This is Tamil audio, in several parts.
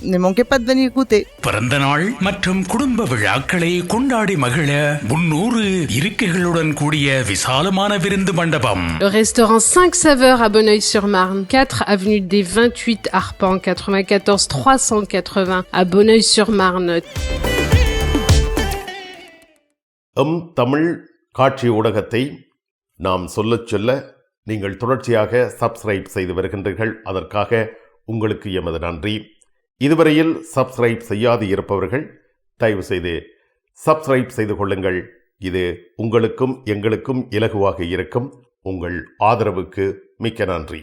Goûter. பிறந்த நாள் மற்றும் குடும்ப விழாக்களை கொண்டாடி மகிழ முன்னூறு இருக்கைகளுடன் கூடிய விசாலமான விருந்து மண்டபம் Le restaurant 5 saveurs à Bonneuil-sur-Marne, 4 avenue des 28 Arpents, 94 380 à Bonneuil-sur-Marne. எம் தமிழ் காட்சி ஊடகத்தை நாம் சொல்லச் சொல்ல நீங்கள் தொடர்ச்சியாக சப்ஸ்கிரைப் செய்து வருகின்றீர்கள் அதற்காக உங்களுக்கு எமது நன்றி இதுவரையில் சப்ஸ்கிரைப் செய்யாது இருப்பவர்கள் தயவு செய்து சப்ஸ்கிரைப் செய்து கொள்ளுங்கள். இது உங்களுக்கும் எங்களுக்கும் இலகுவாக இருக்கும். உங்கள் ஆதரவுக்கு மிக்க நன்றி.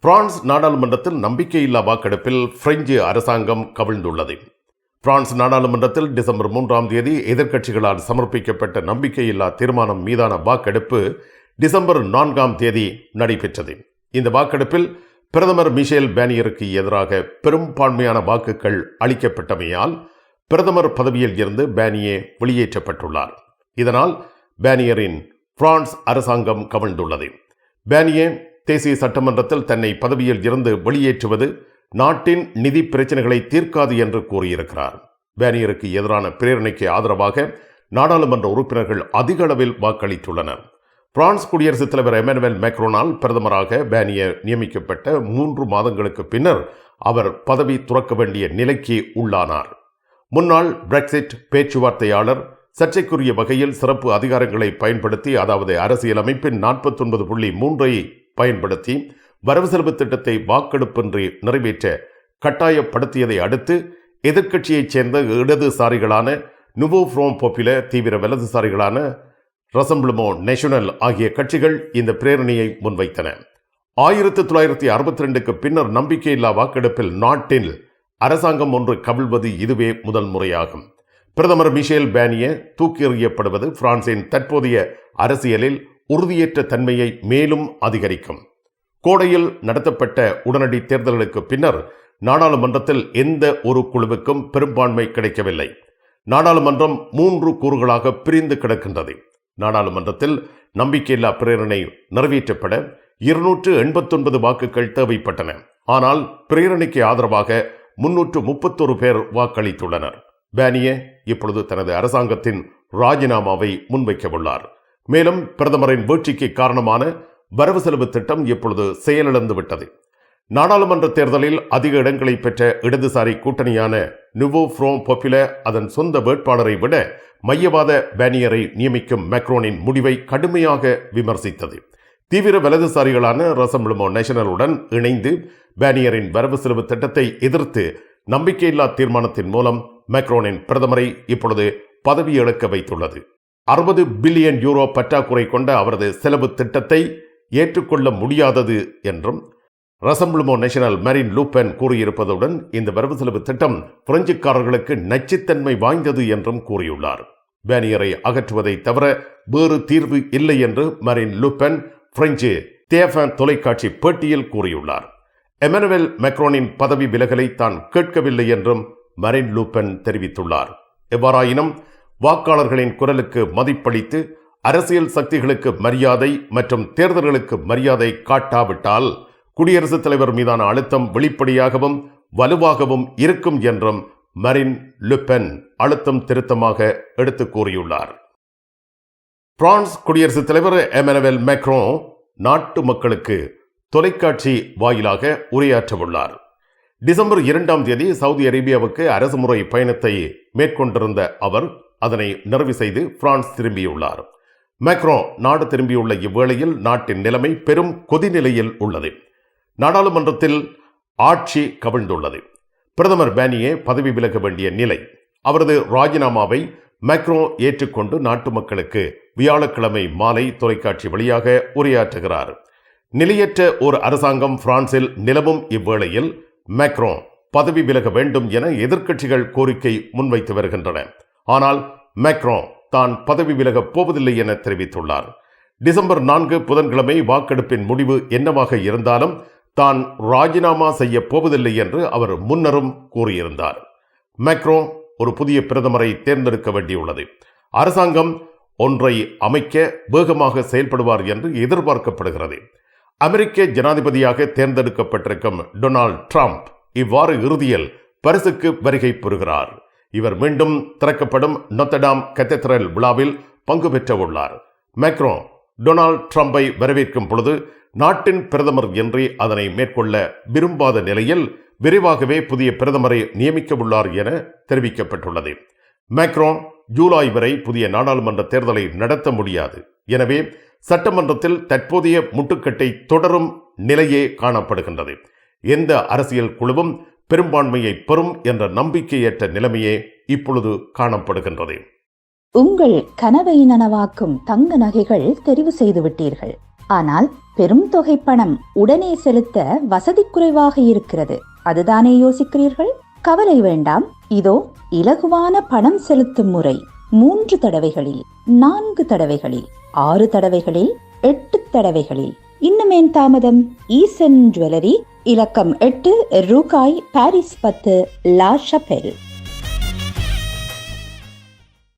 பிரான்ஸ் நாடாளுமன்றத்தில் நம்பிக்கையில்லா வாக்கெடுப்பில் பிரெஞ்சு அரசாங்கம் கவிழ்ந்துள்ளது. பிரான்ஸ் நாடாளுமன்றத்தில் டிசம்பர் மூன்றாம் தேதி எதிர்க்கட்சிகளால் சமர்ப்பிக்கப்பட்ட நம்பிக்கையில்லா தீர்மானம் மீதான வாக்கெடுப்பு டிசம்பர் நான்காம் தேதி நடைபெற்றது. இந்த வாக்கெடுப்பில் பிரதமர் மிஷேல் பேனியருக்கு எதிராக பெரும்பான்மையான வாக்குகள் அளிக்கப்பட்டமையால் பிரதமர் பதவியில் இருந்து பேனியே வெளியேற்றப்பட்டுள்ளார். இதனால் பேனியரின் பிரான்ஸ் அரசாங்கம் கவிழ்ந்துள்ளது. பேனியே தேசிய சட்டமன்றத்தில் தன்னை பதவியில் இருந்து வெளியேற்றுவது நாட்டின் நிதி பிரச்சனைகளை தீர்க்காது என்று கூறியிருக்கிறார். பேனியருக்கு எதிரான பிரேரணைக்கு ஆதரவாக நாடாளுமன்ற உறுப்பினர்கள் அதிக அளவில் வாக்களித்துள்ளனர். பிரான்ஸ் குடியரசுத் தலைவர் எமனுவேல் மேக்ரோனால் பிரதமராக பேனியர் நியமிக்கப்பட்ட மூன்று மாதங்களுக்கு பின்னர் அவர் பதவி துறக்க வேண்டிய நிலைக்கு உள்ளானார். முன்னாள் பிரெக்சிட் பேச்சுவார்த்தையாளர் சர்ச்சைக்குரிய வகையில் சிறப்பு அதிகாரங்களை பயன்படுத்தி அதாவது அரசியலமைப்பின் நாற்பத்தொன்பது புள்ளி மூன்றை பயன்படுத்தி வரவு செலவு திட்டத்தை வாக்கெடுப்பின்றி நிறைவேற்ற கட்டாயப்படுத்தியதை அடுத்து எதிர்க்கட்சியைச் சேர்ந்த இடதுசாரிகளான நுவோ ஃப்ரோம் பொப்பில தீவிர வலதுசாரிகளான ரசம்பிளமோ நேஷனல் ஆகிய கட்சிகள் இந்த பிரேரணையை முன்வைத்தன. ஆயிரத்தி தொள்ளாயிரத்தி அறுபத்தி ரெண்டுக்கு பின்னர் நம்பிக்கையில்லா வாக்கெடுப்பில் நாட்டில் அரசாங்கம் ஒன்று கவிழ்வது இதுவே முதல் முறையாகும். பிரதமர் மிஷேல் பேனிய தூக்கி எறியப்படுவது பிரான்சின் தற்போதைய அரசியலில் உறுதியேற்ற தன்மையை மேலும் அதிகரிக்கும். கோடையில் நடத்தப்பட்ட உடனடி தேர்தல்களுக்கு பின்னர் நாடாளுமன்றத்தில் எந்த ஒரு குழுவுக்கும் பெரும்பான்மை கிடைக்கவில்லை. நாடாளுமன்றம் மூன்று கூறுகளாக பிரிந்து கிடக்கின்றது. நாடாளுமன்றத்தில் நம்பிக்கையில்லா பிரேரணை நிறைவேற்றப்பட இருநூற்று எண்பத்தொன்பது வாக்குகள் தேவைப்பட்டன. ஆனால் பிரேரணைக்கு ஆதரவாக முன்னூற்று முப்பத்தொரு பேர் வாக்களித்துள்ளனர். பேனியே இப்பொழுது தனது அரசாங்கத்தின் ராஜினாமாவை முன்வைக்கவுள்ளார். மேலும் பிரதமரின் வீழ்ச்சிக்கு காரணமான வரவு செலவு திட்டம் இப்பொழுது செயலிழந்து விட்டது. நாடாளுமன்ற தேர்தலில் அதிக இடங்களை பெற்ற இடதுசாரி கூட்டணியான நுவோ ஃப்ரோம் பொப்பில அதன் சொந்த வேட்பாளரை விட மையவாத பேனியரை நியமிக்கும் மேக்ரோனின் முடிவை கடுமையாக விமர்சித்தது. தீவிர வலதுசாரிகளான ரசம்பிளமோ நேஷனலுடன் இணைந்து பேனியரின் வரவு செலவு திட்டத்தை எதிர்த்து நம்பிக்கையில்லா தீர்மானத்தின் மூலம் மேக்ரோனின் பிரதமரை இப்பொழுது பதவி இழக்க வைத்துள்ளது. அறுபது பில்லியன் யூரோ பற்றாக்குறை கொண்ட அவரது செலவு திட்டத்தை ஏற்றுக்கொள்ள முடியாதது என்றும் Rassemblement National Marine Le Pen கூறியிருப்பதுடன் இந்த வரவு செலவு திட்டம் பிரெஞ்சுக்காரர்களுக்கு நச்சுத்தன்மை வாய்ந்தது என்றும் கூறியுள்ளார். பேனியரை அகற்றுவதை தவிர வேறு தீர்வு இல்லை என்று மரின் லூப்பன் பிரெஞ்சு தேஃபன் தொலைக்காட்சி பேட்டியில் கூறியுள்ளார். எமனுவேல் மெக்ரோனின் பதவி விலகலை தான் கேட்கவில்லை என்றும் மரின் லூப்பன் தெரிவித்துள்ளார். எவ்வாறாயினும் வாக்காளர்களின் குரலுக்கு மதிப்பளித்து அரசியல் சக்திகளுக்கு மரியாதை மற்றும் தேர்தல்களுக்கு மரியாதை காட்டாவிட்டால் குடியரசுத் தலைவர் மீதான அழுத்தம் வெளிப்படையாகவும் வலுவாகவும் இருக்கும் என்றும் மரின் லுப்பென் அழுத்தம் திருத்தமாக எடுத்து கூறியுள்ளார். பிரான்ஸ் குடியரசுத் தலைவர் எமனுவல் மேக்ரோ நாட்டு மக்களுக்கு தொலைக்காட்சி வாயிலாக உரையாற்றவுள்ளார். டிசம்பர் இரண்டாம் தேதி சவுதி அரேபியாவுக்கு அரசுமுறை பயணத்தை மேற்கொண்டிருந்த அவர் அதனை நிறைவு செய்து பிரான்ஸ் திரும்பியுள்ளார். மேக்ரோ நாடு திரும்பியுள்ள இவ்வேளையில் நாட்டின் நிலைமை பெரும் கொதிநிலையில் உள்ளது. நாடாளுமன்றத்தில் ஆட்சி கவிழ்ந்துள்ளது. பிரதமர் பேனியே பதவி விலக வேண்டிய நிலை. அவரது ராஜினாமாவை மேக்ரோ ஏற்றுக்கொண்டு நாட்டு மக்களுக்கு வியாழக்கிழமை மாலை தொலைக்காட்சி வழியாக உரையாற்றுகிறார். நிலையற்ற ஒரு அரசாங்கம் பிரான்சில் நிலவும் இவ்வேளையில் மேக்ரோ பதவி விலக வேண்டும் என எதிர்க்கட்சிகள் கோரிக்கை முன்வைத்து வருகின்றன. ஆனால் மேக்ரோ தான் பதவி விலகப் போவதில்லை என தெரிவித்துள்ளார். டிசம்பர் நான்கு புதன்கிழமை வாக்கெடுப்பின் முடிவு என்னவாக இருந்தாலும் தான் ராஜினாமா செய்ய போவதில்லை என்று அவர் முன்னரும் கூறியிருந்தார். மேக்ரோ ஒரு புதிய பிரதமரை தேர்ந்தெடுக்க வேண்டியுள்ளது. அரசாங்கம் ஒன்றை அமைக்க வேகமாக செயல்படுவார் என்று எதிர்பார்க்கப்படுகிறது. அமெரிக்க ஜனாதிபதியாக தேர்ந்தெடுக்கப்பட்டிருக்கும் டொனால்ட் ட்ரம்ப் இவ்வாறு இறுதியில் பரிசுக்கு வருகை பெறுகிறார் இவர் மீண்டும் திறக்கப்படும் நொத்தடாம் கத்தீட்ரல் விழாவில் பங்கு பெற்ற உள்ளார் மேக்ரோ டொனால்ட் ட்ரம்பை வரவேற்கும் பொழுது நாட்டின் பிரதமர் என்று அதனை மேற்கொள்ள விரும்பாத நிலையில் விரைவாகவே புதிய பிரதமரை நியமிக்க உள்ளார் என தெரிவிக்கப்பட்டுள்ளது. மேக்ரோ ஜூலை வரை புதிய நாடாளுமன்ற தேர்தலை நடத்த முடியாது. எனவே சட்டமன்றத்தில் தற்போதைய முட்டுக்கட்டை தொடரும் நிலையே காணப்படுகின்றது. எந்த அரசியல் குழுவும் பெரும்பான்மையை பெறும் என்ற நம்பிக்கையற்ற நிலைமையே இப்பொழுது காணப்படுகின்றது. உங்கள் கனவை நனவாக்கும் தங்க நகைகள் தெரிவு செய்து விட்டீர்கள். ஆனால் பெரும் தொகை பணம் உடனே செலுத்த வசதி குறைவாக இருக்கிறது. அதுதானே யோசிக்கிறீர்கள்? கவலை வேண்டாம். இதோ இலகுவான பணம் செலுத்தும் முறை. மூன்று தடவைகளில் நான்கு தடவைகளில் ஆறு தடவைகளில் எட்டு தடவைகளில். இன்னுமேன் தாமதம்? ஈசன் ஜுவல்லரி இலக்கம் எட்டு ரூகாய் பாரிஸ் பத்து லா ஷபெல்.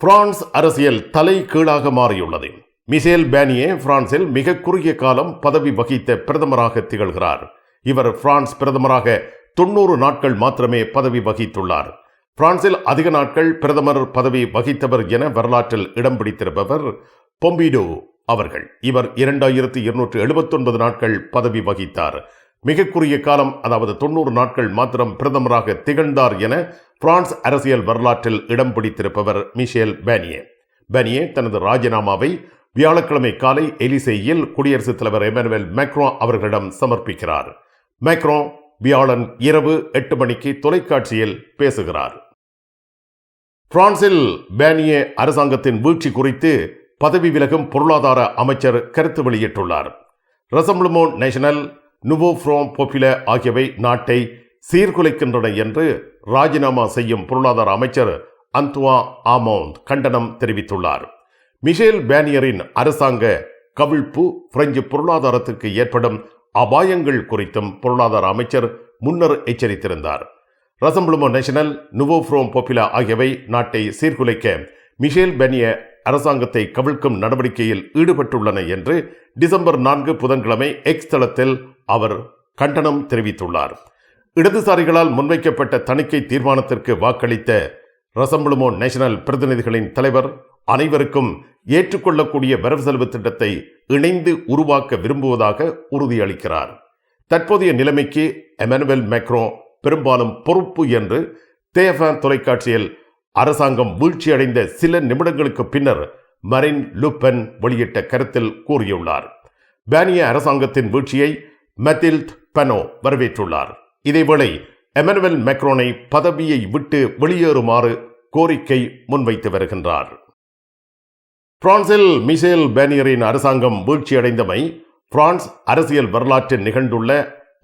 France அரசியல் தலை கீழாக மாறியுள்ளது. மிசேல் பேனியே பிரான்சில் மிக குறுகிய காலம் பதவி வகித்த பிரதமராக திகழ்கிறார். இவர் பிரான்ஸ் பிரதமராக தொண்ணூறு நாட்கள் மாத்திரமே பதவி வகித்துள்ளார். பிரான்சில் அதிக நாட்கள் பிரதமர் பதவி வகித்தவர் என வரலாற்றில் இடம் பிடித்திருப்பவர் பொம்பிடோ அவர்கள். இவர் இரண்டாயிரத்தி இருநூற்று எழுபத்தொன்பது நாட்கள் பதவி வகித்தார். மிக குறுகிய காலம் அதாவது தொண்ணூறு நாட்கள் மாத்திரம் பிரதமராக திகழ்ந்தார் என பிரான்ஸ் அரசியல் வரலாற்றில் இடம் பிடித்திருப்பவர் மிஷேல் பேனியே. பேனியே தனது ராஜினாமாவை வியாழக்கிழமை காலை எலிசேயில் குடியரசுத் தலைவர் எமனுவேல் மேக்ரோ அவர்களிடம் சமர்ப்பிக்கிறார். மேக்ரோ வியாழன் இரவு எட்டு மணிக்கு தொலைக்காட்சியில் பேசுகிறார். பிரான்சில் பேனியே அரசாங்கத்தின் வீழ்ச்சி குறித்து பதவி விலகும் பொருளாதார அமைச்சர் கருத்து வெளியிட்டுள்ளார். ரசம்லுமோ நேஷனல் நுவோ ஃப்ரோம் பொப்பில ஆகியவை நாட்டை சீர்குலைக்கின்றன என்று ராஜினாமா செய்யும் பொருளாதார அமைச்சர் அந்துவா ஆமோந்த் கண்டனம் தெரிவித்துள்ளார். மிஷேல் பேனியரின் அரசாங்க கவிழ்ப்பு பிரெஞ்சு பொருளாதாரத்திற்கு ஏற்படும் அபாயங்கள் குறித்தும் பொருளாதார அமைச்சர் முன்னர் எச்சரித்திருந்தார். ரசம்புளுமோ நேஷனல் நுவோ ஃப்ரோம் பொப்புலா ஆகியவை நாட்டை சீர்குலைக்க மிஷேல் பெனிய அரசாங்கத்தை கவிழ்க்கும் நடவடிக்கையில் ஈடுபட்டுள்ளன என்று டிசம்பர் நான்கு புதன்கிழமை எக்ஸ் தளத்தில் அவர் கண்டனம் தெரிவித்துள்ளார். இடதுசாரிகளால் முன்வைக்கப்பட்ட தணிக்கை தீர்மானத்திற்கு வாக்களித்த ரசம்புளுமோ நேஷனல் பிரதிநிதிகளின் தலைவர் அனைவருக்கும் ஏற்றுக்கொள்ளக்கூடிய வரவு செலவு திட்டத்தை இணைந்து உருவாக்க விரும்புவதாக உறுதியளிக்கிறார். தற்போதைய நிலைமைக்கு எமனுவல் மேக்ரோ பெரும்பாலும் பொறுப்பு என்று தேஃபான் தொலைக்காட்சியில் அரசாங்கம் வீழ்ச்சியடைந்த சில நிமிடங்களுக்கு பின்னர் மரின் லுப்பன் வெளியிட்ட கருத்தில் கூறியுள்ளார். பேனிய அரசாங்கத்தின் வீழ்ச்சியை மெத்தில்ட் பெனோ வரவேற்றுள்ளார். இதேவேளை எமனுவல் மேக்ரோனை பதவியை விட்டு வெளியேறுமாறு கோரிக்கை முன்வைத்து வருகின்றார். பிரான்சில் மிசேல் பேனியரின் அரசாங்கம் வீழ்ச்சியடைந்தமை பிரான்ஸ் அரசியல் வரலாற்றில் நிகழ்ந்துள்ள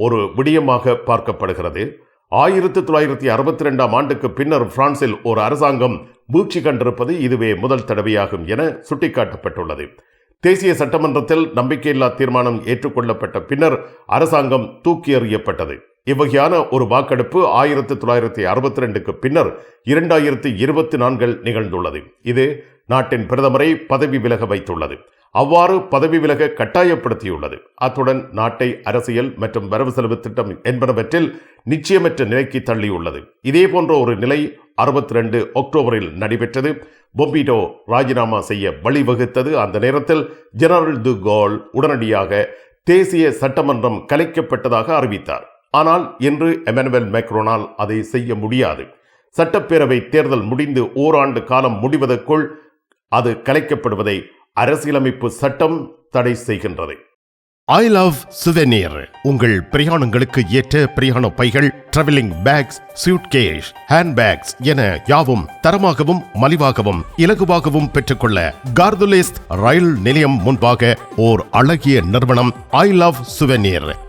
ஒரு விடயமாக பார்க்கப்படுகிறது. ஆயிரத்தி தொள்ளாயிரத்தி அறுபத்தி ரெண்டாம் ஆண்டுக்கு பின்னர் பிரான்சில் ஒரு அரசாங்கம் வீழ்ச்சி கண்டிருப்பது இதுவே முதல் தடவையாகும் என சுட்டிக்காட்டப்பட்டுள்ளது. தேசிய சட்டமன்றத்தில் நம்பிக்கையில்லா தீர்மானம் ஏற்றுக்கொள்ளப்பட்ட பின்னர் அரசாங்கம் தூக்கி எறியப்பட்டது. இவ்வகையான ஒரு வாக்கெடுப்பு ஆயிரத்தி தொள்ளாயிரத்தி அறுபத்தி ரெண்டுக்கு பின்னர் இரண்டாயிரத்தி இருபத்தி நான்கில் நிகழ்ந்துள்ளது. இது நாட்டின் பிரதமரை பதவி விலக வைத்துள்ளது. அவ்வாறு பதவி விலக கட்டாயப்படுத்தியுள்ளது. அத்துடன் நாட்டை அரசியல் மற்றும் வரவு செலவு திட்டம் என்பனவற்றில் நிச்சயமற்ற நிலைக்கு தள்ளியுள்ளது. இதே போன்ற ஒரு நிலை அறுபத்தி ரெண்டு அக்டோபரில் நடைபெற்றது. பொம்பிடோ ராஜினாமா செய்ய வழிவகுத்தது அந்த நேரத்தில் ஜெனரல் து கோல் உடனடியாக தேசிய சட்டமன்றம் கலைக்கப்பட்டதாக அறிவித்தார். ஆனால் இன்று எமனுவல் மேக்ரோனால் அதை செய்ய முடியாது. சட்டப்பேரவை தேர்தல் முடிந்து ஓராண்டு காலம் முடிவதற்குள் அது கலைக்கப்படுவதை அரசியலமைப்பு சட்டம் தடை செய்கின்றது. ஐ லவ் சுவெனியர் உங்கள் பிரயாணங்களுக்கு ஏற்ற பிரயாண பைகள் டிராவலிங் பேக்ஸ் சூட்கேஷ் ஹேண்ட்பேக்ஸ் என யாவும் தரமாகவும் மலிவாகவும் இலகுவாகவும் பெற்றுக்கொள்ள கார்துலேஸ் ரயில் நிலையம் முன்பாக ஓர் அழகிய நிறுவனம் ஐ லவ் சுவெனியர்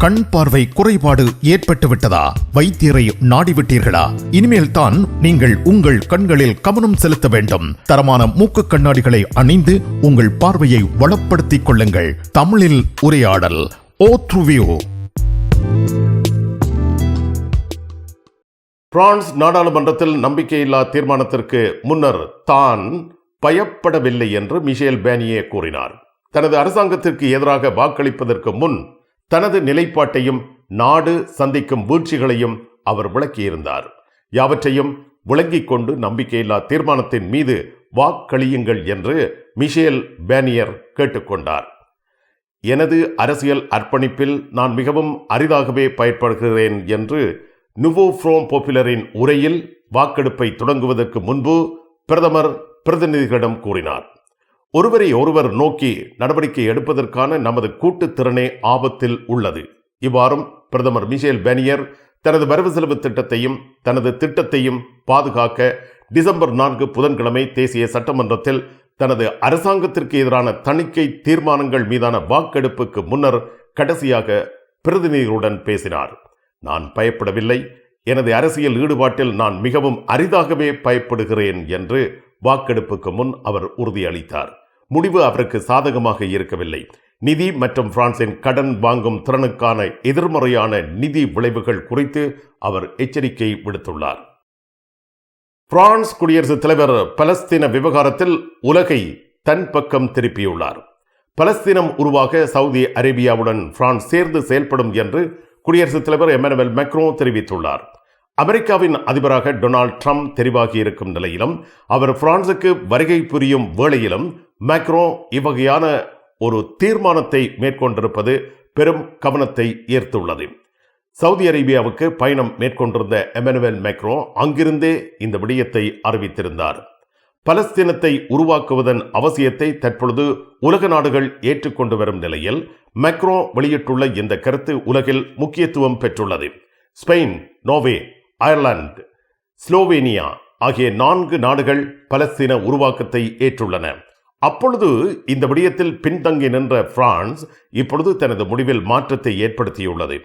கண் பார்வை குறைபாடு ஏற்பட்டுவிட்டதா? வைத்தியரை நாடிவிட்டீர்களா? இனிமேல் தான் நீங்கள் உங்கள் கண்களில் கவனம் செலுத்த வேண்டும். தரமான மூக்கு கண்ணாடிகளை அணிந்து உங்கள் பார்வையை வளப்படுத்திக் கொள்ளுங்கள். தமிழில் உரையாடல் ஓ பிரான்ஸ் நாடாளுமன்றத்தில் நம்பிக்கையில்லா தீர்மானத்திற்கு முன்னர் தான் பயப்படவில்லை என்று மிஷேல் பேனியே கூறினார். தனது அரசாங்கத்திற்கு எதிராக வாக்களிப்பதற்கு முன் தனது நிலைப்பாட்டையும் நாடு சந்திக்கும் வீழ்ச்சிகளையும் அவர் விளக்கியிருந்தார். யாவற்றையும் விளங்கிக் கொண்டு நம்பிக்கையில்லா தீர்மானத்தின் மீது வாக்களியுங்கள் என்று மிஷேல் பேனியர் கேட்டுக்கொண்டார். எனது அரசியல் அர்ப்பணிப்பில் நான் மிகவும் அரிதாகவே பயன்படுகிறேன் என்று நுவோ ஃப்ரோம் போப்புலரின் உரையில் வாக்கெடுப்பை தொடங்குவதற்கு முன்பு பிரதமர் பிரதிநிதிகளிடம் கூறினார். ஒருவரை ஒருவர் நோக்கி நடவடிக்கை எடுப்பதற்கான நமது கூட்டு திறனே ஆபத்தில் உள்ளது. இவ்வாறும் பிரதமர் மிஷேல் பேனியர் தனது வரவு செலவு திட்டத்தையும் தனது திட்டத்தையும் பாதுகாக்க டிசம்பர் நான்கு புதன்கிழமை தேசிய சட்டமன்றத்தில் தனது அரசாங்கத்திற்கு எதிரான தணிக்கை தீர்மானங்கள் மீதான வாக்கெடுப்புக்கு முன்னர் கடைசியாக பிரதிநிதிகளுடன் பேசினார். நான் பயப்படவில்லை. எனது அரசியல் ஈடுபாட்டில் நான் மிகவும் அரிதாகவே பயப்படுகிறேன் என்று வாக்கெடுப்புக்கு முன் அவர் உறுதியளித்தார். முடிவு அவருக்கு சாதகமாக இருக்கவில்லை. நிதி மற்றும் பிரான்சின் கடன் வாங்கும் திறனுக்கான எதிர்மறையான நிதி விளைவுகள் குறித்து அவர் எச்சரிக்கை விடுத்துள்ளார். பிரான்ஸ் குடியரசுத் தலைவர் பலஸ்தீன விவகாரத்தில் உலகை தன் பக்கம் திருப்பியுள்ளார். பலஸ்தீனம் உருவாக சவுதி அரேபியாவுடன் பிரான்ஸ் சேர்ந்து செயல்படும் என்று குடியரசுத் தலைவர் எமனுவல் மெக்ரோ தெரிவித்துள்ளார். அமெரிக்காவின் அதிபராக டொனால்ட் ட்ரம்ப் தெரிவாகியிருக்கும் நிலையிலும் அவர் பிரான்சுக்கு வருகை புரியும் வேளையிலும் மேக்ரோ இவ்வகையான ஒரு தீர்மானத்தை மேற்கொண்டிருப்பது பெரும் கவனத்தை ஈர்த்துள்ளது. சவுதி அரேபியாவுக்கு பயணம் மேற்கொண்டிருந்த எமனுவேல் மேக்ரோ அங்கிருந்தே இந்த விடயத்தை அறிவித்திருந்தார். பலஸ்தீனத்தை உருவாக்குவதன் அவசியத்தை தற்பொழுது உலக நாடுகள் ஏற்றுக்கொண்டு வரும் நிலையில் மேக்ரோ வெளியிட்டுள்ள இந்த கருத்து உலகில் முக்கியத்துவம் பெற்றுள்ளது. ஸ்பெயின் நோர்வே அயர்லாந்து ஸ்லோவேனியா ஆகிய நான்கு நாடுகள் பலஸ்தீன உருவாக்கத்தை ஏற்றுள்ளன. அப்பொழுது இந்த விடயத்தில் பின்தங்கி நின்ற பிரான்ஸ் இப்பொழுது தனது முடிவில் மாற்றத்தை ஏற்படுத்தியுள்ளது.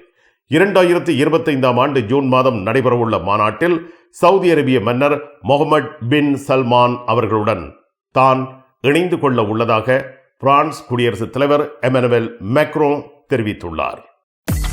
இரண்டாயிரத்தி இருபத்தைந்தாம் ஆண்டு ஜூன் மாதம் நடைபெறவுள்ள மாநாட்டில் சவுதி அரேபிய மன்னர் முகமது பின் சல்மான் அவர்களுடன் தான் இணைந்து கொள்ள உள்ளதாக பிரான்ஸ் குடியரசுத் தலைவர் எமனுவல் மேக்ரோ தெரிவித்துள்ளார்.